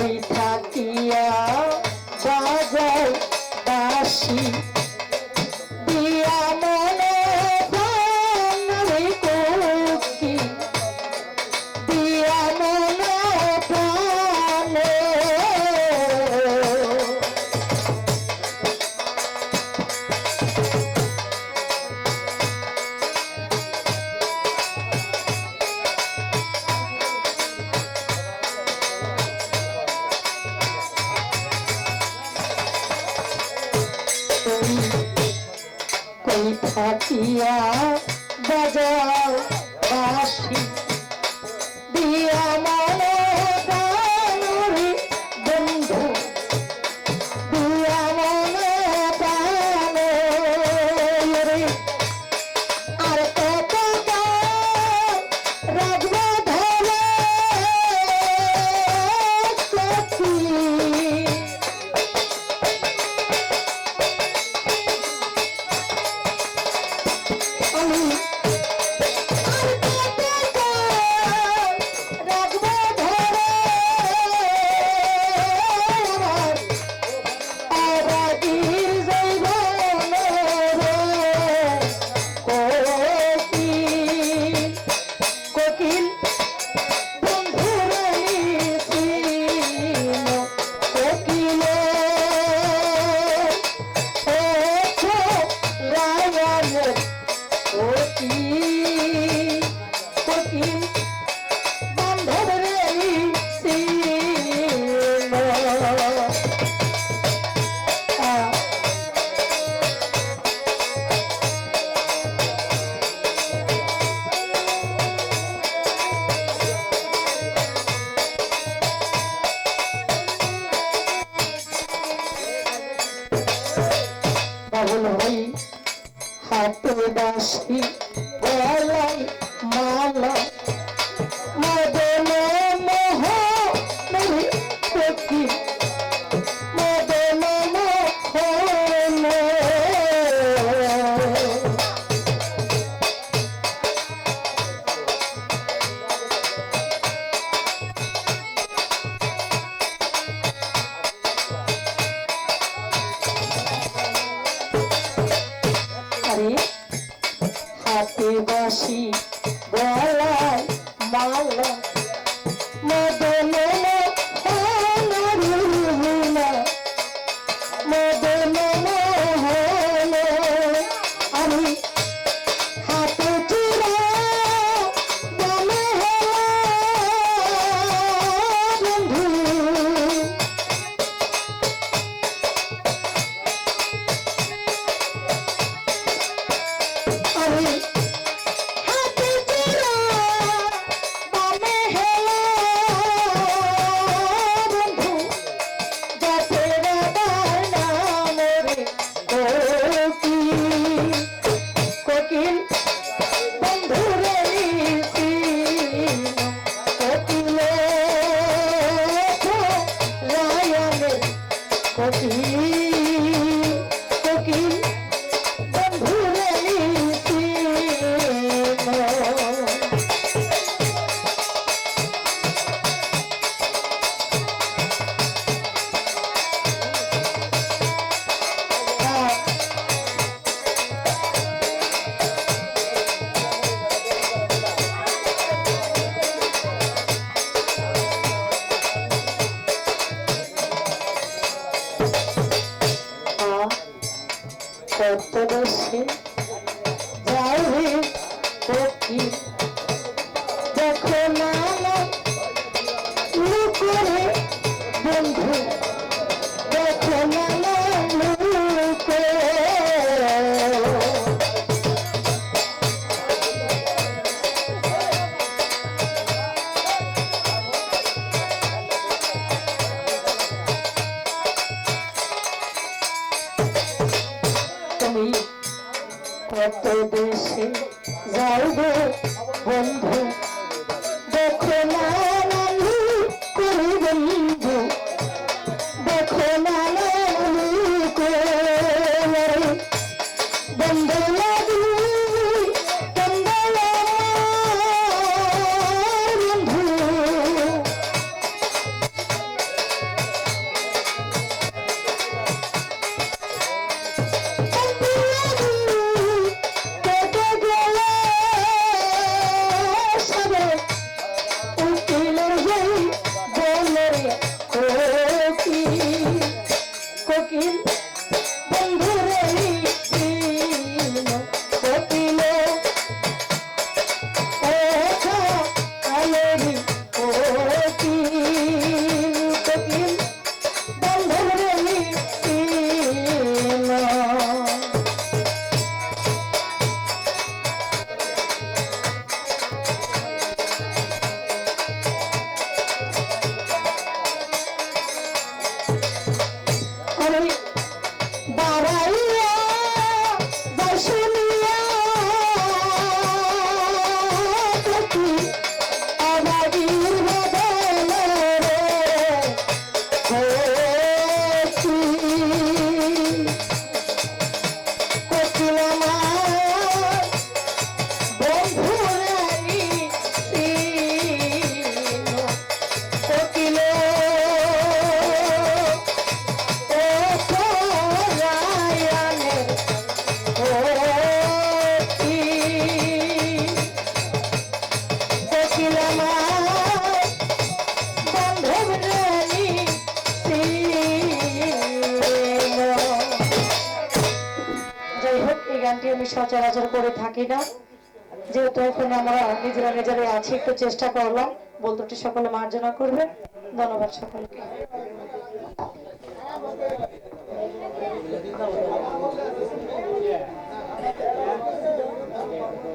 face Santhia বাজাও বাসি। পাগল হই হাতে বাসি গলায় মালা হাতে বাসি বড় যাই রে কোকিল দেখো না করে বন্ধু। কত দেশে যাইবে বন্ধু গানটি আমি সচরাচর করে থাকি না। যেহেতু এখন আমরা নিজেরা নিজেরাই আছি, একটু চেষ্টা করলাম। বলতে সকলে মার্জনা করবে। ধন্যবাদ সকলকে।